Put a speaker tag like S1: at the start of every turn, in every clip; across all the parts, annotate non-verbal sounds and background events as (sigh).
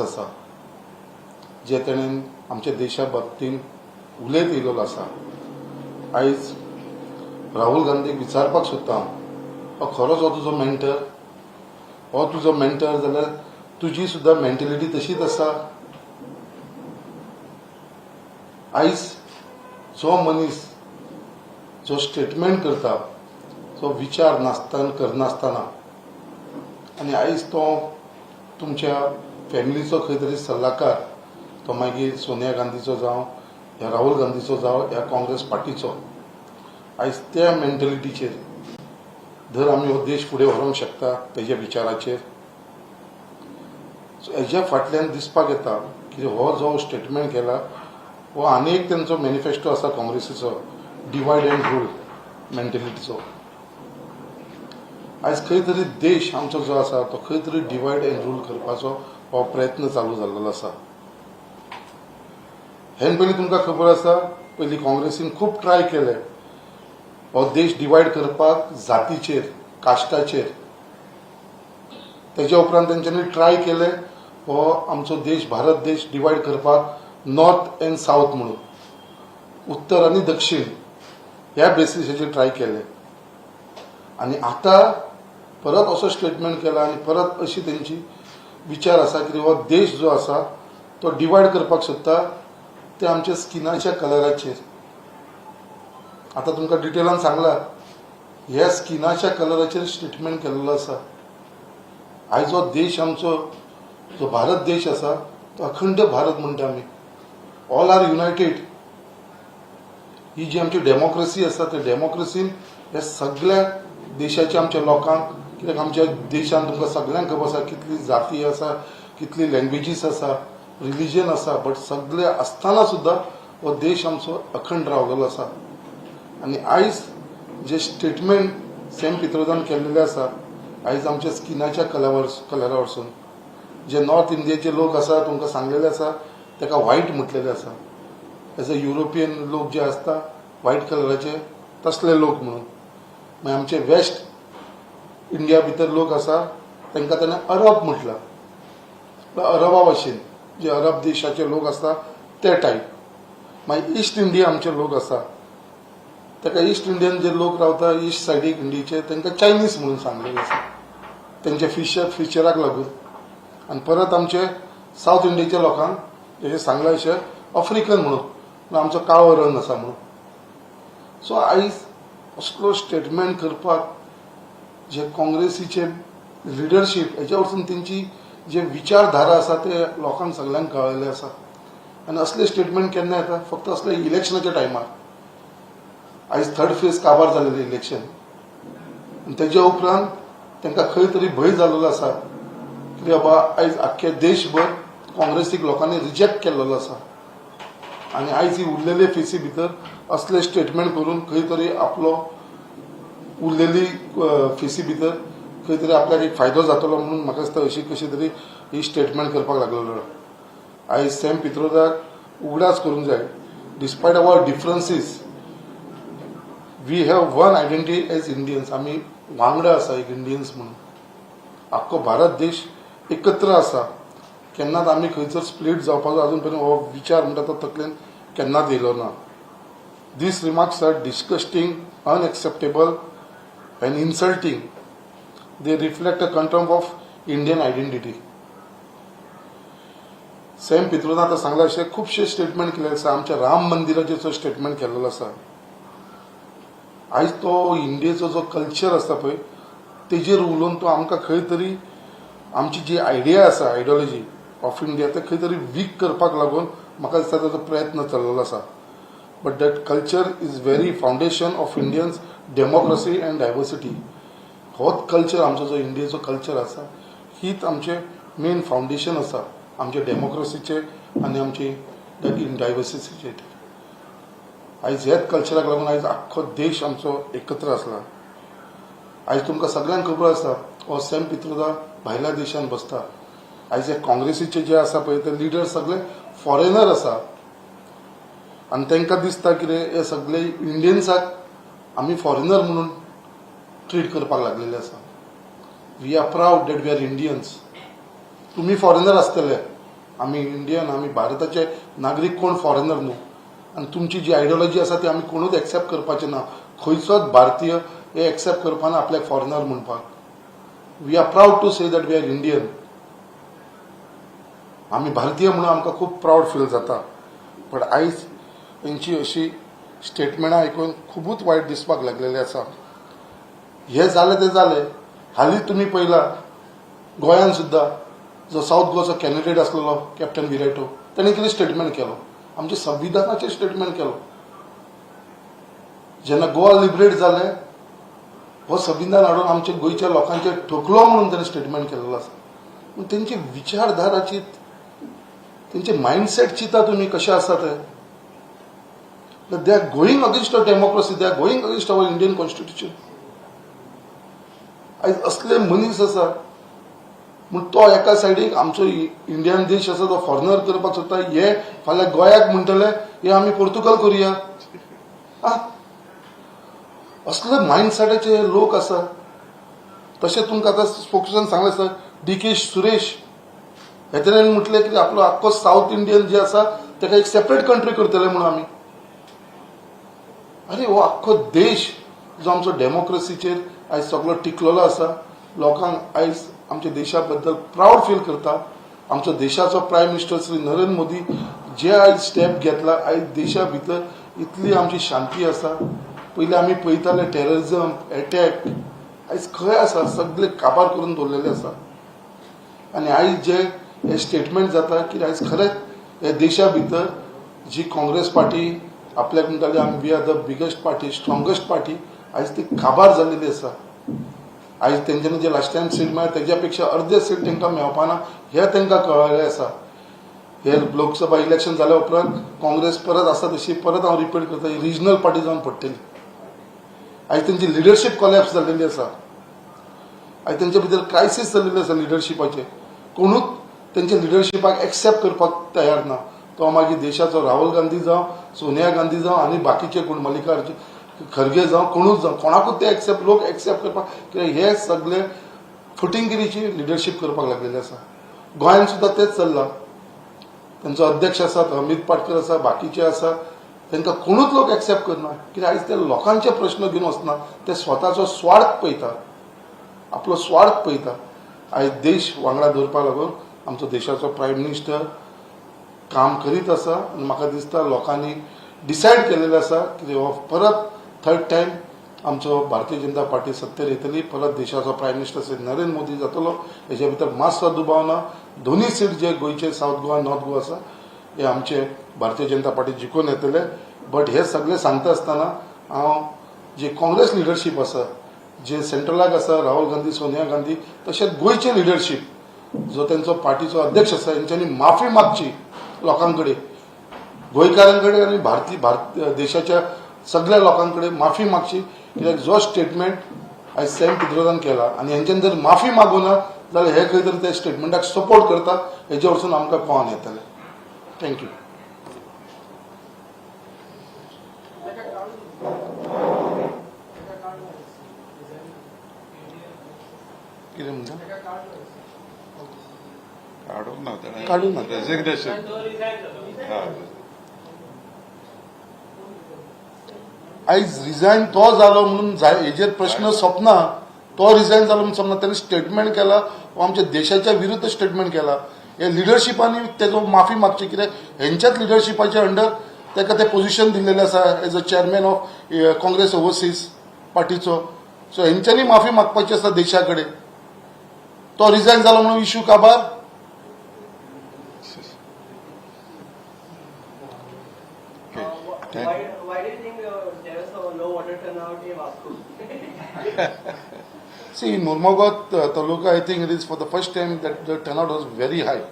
S1: आसा जे तेणेन आमच्या देशा बाबतीन उलयत येयलेलो आसा आयज राहुल गांधीक विचारपाक सोदता हांव हो खरोच हो तुजो मेंटर हो तुजो मेंटर जाल्यार तुजी सुद्दां मेंटेलिटी तशीच आसा आयज जो मनीस जो स्टेटमेंट करता जो विचार नासतना करनासतना आनी आयज तो तुमच्या फॅमिलीचो खंय तरी सल्लागार तो मागीर सोनिया गांधीचो जावं या राहुल गांधीचो जावं ह्या काँग्रेस पार्टीचो. आयज त्या मेंटेलिटीचेर धर आमी हो देश फुडें व्हरूंक शकता तेज्या विचाराचेर. सो हेज्या फाटल्यान दिसपाक येता की हो जो स्टेटमेंट केला हो आनी एक तेंचो मॅनिफेस्टो आसा काँग्रेसीचो डिवायड अँड रूल मेंटेलिटीचो आयज खंय तरी देश आमचो जो आसा तो खंय तरी डिवायड अँड रूल करपाचो हो प्रयत्न चालू जाल्लो आसा हे पयलीं तुमकां खबर आसा पयलीं काँग्रेसीन खूब ट्राय केले. हो देश डिवायड करपाक जातीचेर काश्टाचेर तेज्या उपरांत तेंच्यांनी ट्राय केले हो आमचो देश भारत देश डिवायड करपाक नॉर्थ अँड सावथ म्हणून. उत्तर आनी दक्षिण ह्या बेसिसाचेर ट्राय केले. आनी आतां परत असो स्टेटमेंट केला आनी परत अशी तेंची विचार आसा की हो देश जो आसा तो डिवायड करपाक सोदता ते आमच्या स्किनाच्या कलराचेर आतां तुमकां डिटेलान सांगला ह्या स्किनाच्या कलराचेर स्टेटमेंट केल्लो आसा आयज देश आमचो जो भारत देश आसा तो अखंड भारत म्हणटा आमी ऑल आर युनायटेड ही जी आमची डेमोक्रेसी आसा त्या डेमोक्रेसीन ह्या सगळ्या देशाच्या आमच्या लोकांक कित्याक आमच्या देशान तुमकां सगळ्यांक खबर आसा कितली जाती आसा कितली लँग्वेजीस आसा रिलीजन आसा बट सगळे आसतना सुद्दां हो देश आमचो अखंड रावलेलो आसा. आनी आयज जे स्टेटमेंट सेम पित्रोदान केल्लेले आसा आयज आमच्या स्किनाच्या कलर कलरा वरसून जे नॉर्थ इंडियेचे लोक आसा तुमकां सांगलेले आसा ताका व्हायट म्हटलेले आसा. एज अ युरोपियन लोक जे आसता व्हायट कलराचे तसले लोक म्हणून. मागीर आमचे वेस्ट इंडिया भितर लोक आसा तांकां ताणें अरब म्हटला. अरबा भाशेन जे अरब देशाचे लोक आसता ते टायप मागीर इस्ट इंडिया आमचे लोक आसा ताका इस्ट इंडियन जे लोक रावता इस्ट सायडीक इंडियेचे तांकां चायनीज म्हणून सांगलेले आसा तेंचे फिशर फिशराक लागून. आनी परत आमचे सावथ इंडियेच्या लोकांक हे सांगला अशें आफ्रिकन म्हणून म्हणजे आमचो काळो रंग आसा म्हणून. सो आयज असलो स्टेटमेंट करपाक जे काँग्रेसीचे लिडरशीप हेच्या वरसून तेंची जे विचारधारा आसा ते लोकांक सगळ्यांक कळलेले आसा आनी असले स्टेटमेंट केन्ना येता फक्त असले इलेक्शनाच्या टायमार आयज थर्ड फेज काबार जालेले इलेक्शन आनी तेज्या उपरांत तांकां खंय तरी भंय जाल्लो आसा की बाबा आयज आख्खे देशभर काँग्रेसीक लोकांनी रिजेक्ट केल्लो आसा आनी आयज ही उरलेले फेसी भितर असले स्टेटमेंट करून खंय तरी आपलो उरलेली फेसी भितर खंय तरी आपल्याक एक फायदो जातलो म्हणून म्हाका दिसता अशी कशी तरी ही स्टेटमेंट करपाक लागलेलो आयज सॅम पित्रोदाक उगडास करूंक जाय. Despite our differences we have one identity as Indians आमी वांगडा आसा एक इंडियन्स म्हणून. आख्खो भारत देश एकत्र आसा केन्नाच आमी खंयसर स्प्लीट जावपाचो आजून पर्यंत हो विचार म्हणटा तो तकलेन केन्नाच येयलो ना. These remarks are disgusting unacceptable and insulting, they reflect a contempt of Indian identity Sam पित्रोदान आतां सांगला अशें खुबशे स्टेटमेंट केले आसा आमच्या राम मंदिराचेर जो स्टेटमेंट केल्लो आसा आयज तो इंडियेचो जो कल्चर आसता पळय तेजेर उलोवन तो आमकां खंय तरी आमची जी आयडिया आसा आयडियोलॉजी ऑफ इंडिया ते खंय तरी वीक करपाक लागून म्हाका दिसता ताचो प्रयत्न चल्लेलो आसा but that culture is very foundation of Indians democracy and diversity होच कल्चर आमचो जो इंडियेचो कल्चर आसा हीच आमचे मेन फावंडेशन आसा आमचे डेमोक्रेसीचे आनी आमची इन डायवर्सिटीचे आयज ह्याच कल्चराक लागून आयज आख्खो देश आमचो एकत्र आसला आयज तुमकां सगळ्यांक खबर आसा हो सेम पित्रोदा भायल्या देशांत बसता. आयज हे काँग्रेसीचे जे आसा पळय ते लिडर सगळे फॉरेनर आसा आनी तांकां दिसता कितें हे सगळे इंडियन्साक आमी फॉरेनर म्हणून ट्रीट करपाक लागलेले आसा. We are proud that we are Indians तुमी फॉरेनर आसतले आमी इंडियन आमी भारताचे नागरीक कोण फॉरेनर न्हू. आनी तुमची जी आयडियोलॉजी आसा ती आमी कोणूच एक्सेप्ट करपाचें ना. खंयचोच भारतीय हे एक्सेप्ट करपाना आपल्याक फॉरेनर म्हणपाक. We are proud to say that we are Indian आमी भारतीय म्हणून आमकां खूब प्राऊड फील जाता. पण आयज तेंची अशी स्टेटमेंटां आयकून खुबूच वायट दिसपाक लागलेलें आसा हे जालें तें जालें हालींच तुमी पळयला गोंयान सुद्दां जो साऊथ गोवाचो कॅन्डिडेट आसलेलो कॅप्टन विरायटो ताणें कितें स्टेटमेंट केलो. आमच्या संविधानाचें स्टेटमेंट केलो. जेन्ना गोवा लिबरेट जालें हो संविधान हाडून आमच्या गोंयच्या लोकांचे ठोकलो म्हणून ताणें स्टेटमेंट केलेलो आसा पूण तेंची विचारधाराची तेंचे मायंडसेट चिता तुमी कशें आसा ते that they are going against our democracy, they are going against our Indian constitution आयज असले मनीस आसा म्हूण तो एका सायडीक आमचो इंडियन देश आसा तो फॉरेनर करपाक सोदता हे फाल्यां गोंयाक म्हणटले हे आमी पोर्तुगाल करुया. असले मायंडसेटाचे लोक आसा तशें तुमकां आतां स्पोक्समॅन सांगलें आसा डी के सुरेश हे तरेन म्हटलें की आपलो आख्खो साऊथ इंडियन जे आसा ताका एक सेपरेट कंट्री करतले म्हणून आमी अरे हो आख्खो देश जो आमचो डेमोक्रेसीचेर आयज सगळो टिकलेलो आसा लोकांक आयज आमच्या देशा बद्दल प्राऊड फील करता. आमचो देशाचो प्रायम मिनिस्टर श्री नरेंद्र मोदी जे आयज स्टेप घेतला आयज देशा भितर इतली आमची शांती आसा पयलीं आमी पळयताले टेररिजम एटॅक आयज खंय आसा सगळे काबार करून दवरलेले आसा आनी आयज जे हे स्टेटमेंट जाता की आयज खरेंच हे देशा भितर जी काँग्रेस पार्टी आपल्याक म्हणटाली आमी we are the biggest party strongest party आयज ती काबार जालेली आसा आयज तेंच्यांनी जे लास्ट टायम सीट मेळ्ळा तेज्या पेक्षा अर्धे सीट तांकां मेळपाना हे तेंकां कळलें आसा हे लोकसभा इलेक्शन जाल्या उपरांत काँग्रेस परत आसा तशी परत हांव रिपीट करता ही रिजनल पार्टी जावन पडटली आयज तेंची लिडरशीप कॉलॅप्स जाल्लेली आसा आयज तेंचे भितर क्रायसीस जाल्लेले आसा लिडरशिपाचे कोणूच तेंचे लिडरशिपाक एक्सेप्ट करपाक तयार ना तो मागीर देशाचो राहुल गांधी जावं सोनिया गांधी जावं आनी बाकीचे कोण मल्लिकार्जून खरगे जावं कोणूच जावं. कोणाकूच ते एक्सेप्ट लोक एक्सेप्ट करपाक कित्याक हे सगळे फुटींगिरीची लिडरशीप करपाक लागलेले आसा. गोंयान सुद्दां तेच चल्लां. तेंचो अध्यक्ष आसात अमित पाटकर आसा बाकीचे आसा. तांकां कोणूच लोक एक्सेप्ट करना. कित्याक आयज ते लोकांचे प्रश्न घेवन वचना ते स्वताचो स्वार्थ पळयतात आपलो स्वार्थ पळयता. आयज देश वांगडा दवरपाक लागून आमचो देशाचो प्रायम मिनिस्टर काम करीत आसा आनी म्हाका दिसता लोकांनी डिसायड केलेलें आसा की हो परत थर्ड टायम आमचो भारतीय जनता पार्टी सत्तेर येतली परत देशाचो प्रायम मिनिस्टर श्री नरेंद्र मोदी जातलो हेच्या भितर मातसो दुबाव ना दोनी सीट जे गोंयचे सावथ गोवा नॉर्थ गोवा आसा हे आमचे भारतीय जनता पार्टी जिखून येतले. बट हे सगळे सांगता आसतना हांव जे काँग्रेस लिडरशीप आसा जे सेंट्रलाक आसा राहुल गांधी सोनिया गांधी तशेंच गोयचे लिडरशीप जो तेंचो पार्टीचो अध्यक्ष आसा हेंच्यांनी माफी मागची. लोकां कडेन गोंयकारां कडेन आनी भारतीय भारत देशाच्या सगळ्या लोकां कडेन माफी मागची. कित्याक जो स्टेटमेंट आयज सॅम पित्रोदान केला. आनी हेंच्यान जर माफी मागुना जाल्यार हे खंय तरी त्या स्टेटमेंटाक सपोर्ट करता हेजे वरसून आमकां कळोन येतलें थँक्यू कितें म्हणटा
S2: काढून ना
S1: काढून ना.
S2: रेजिग्नेशन
S1: आयज रिजायन तो जालो म्हणून हेजेर प्रश्न सोंपना तो रिजायन जालो म्हणून सोंपना ताणें स्टेटमेंट केला हो आमच्या देशाच्या विरुद्ध स्टेटमेंट केला. हे लिडरशिपांनी तेजो माफी मागची कित्याक हेंच्याच लिडरशिपाच्या अंडर ताका तें पोझिशन दिल्लेलें आसा as a chairman of Congress overseas पार्टीचो. So हेंच्यांनी माफी मागपाची आसा देशा कडेन तो रिजायन जालो म्हणून इशू काबार
S3: why, why do you think there was a low water turnout in Vasco? (laughs)
S1: See, in Murmagaon uh, Taluka, I think it is for the first time that the turnout was very high,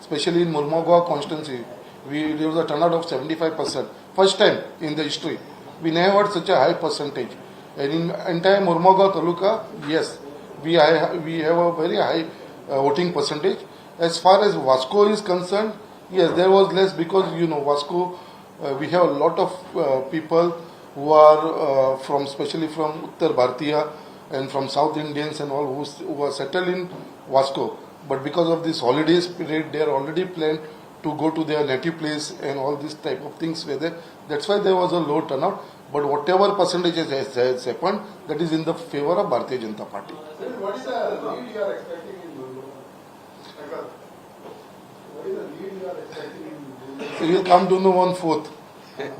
S1: especially in Murmagaon constituency. We, there was a turnout of 75%. First time in the history. We never had such a high percentage. And in entire Murmagaon Taluka, yes, we, I, we have a very high uh, voting percentage. As far as Vasco is concerned, yes, there was less because, you know, Vasco, we have a lot of uh, people who are uh, from, especially from Uttar Bhartiya and from South Indians and all who, who are settled in Vasco. But because of this holidays period, they are already planned to go to their native place and all these type of things were there. That's why there was a low turnout. But whatever percentages has, has happened, that is in the favor of Bharatiya Janata Party.
S4: What is the lead you are expecting in? What is the lead you are expecting in
S1: So we'll come to know one fourth.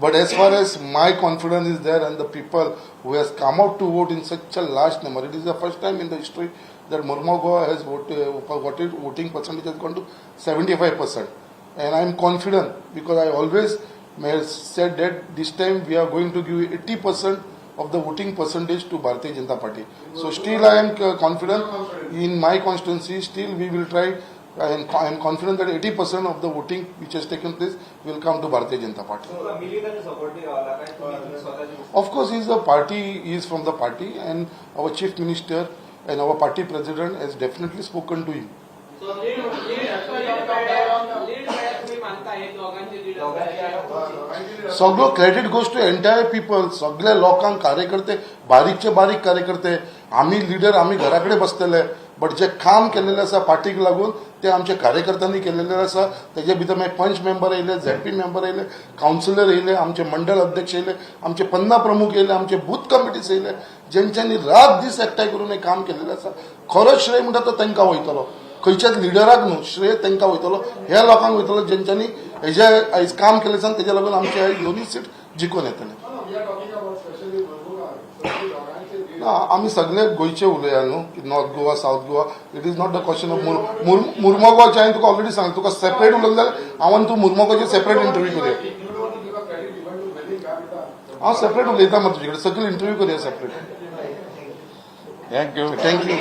S1: But as far as my confidence is there and the people who has come out to vote in such a large number, it is the first time in the history that Murmugao has voted, uh, voted voting percentage has gone to 75%. And I am confident because I always said that this time we are going to give 80% of the voting percentage to Bharatiya Janata Party. So still I am uh, confident in my constituency, still we will try am, I am confident that 80% of the voting which has taken place will come to Bharatiya Janata Party.
S5: स्वतःची
S1: Of course, he is the party, he is from the party, and our chief minister and our party president has definitely spoken to him.
S3: So lead, lead, so हे.
S1: सगळं credit goes to entire people सगळ्या लोकांक कार्यकर्ते बारीकचे बारीक कार्यकर्ते आम्ही leader आम्ही घराकडे बसलेले बट जे काम केलेले आसा पार्टीक लागून ते आमच्या कार्यकर्त्यांनी केलेले आसा तेजे भितर मागीर पंच मेंबर येयले झेडपी मेंबर येयले कावन्सिलर येयले आमचे मंडळ अध्यक्ष येयले आमचे पन्ना प्रमुख येयले आमचे बूथ कमिटीज येयले जेंच्यांनी रात दीस एकठांय करून हे काम केलेले आसा खरो श्रेय म्हणटा तो तांकां वयतलो खंयच्याच लिडराक न्हू श्रेय तांकां वयतलो ह्या लोकांक वयतलो जेंच्यांनी हेजे आयज काम केलें आसा तेज्या लागून आमचे आयज दोनूय सीट जिखून येतले. ना आमी सगळे गोंयचे उलया न्हू की north Goa south Goa it is not the question of मुर्मगांवचे हांवें तुका ऑलरेडी सांगलें तुका सेपरेट उलयलें जाल्यार हांवें तूं मुर्मगांवचे सेपरेट इंटरव्यू करुया. हांव सेपरेट उलयता मात तुजे कडेन सगळे इंटरव्यू करुया सेपरेट
S2: थँक्यू
S1: थँक्यू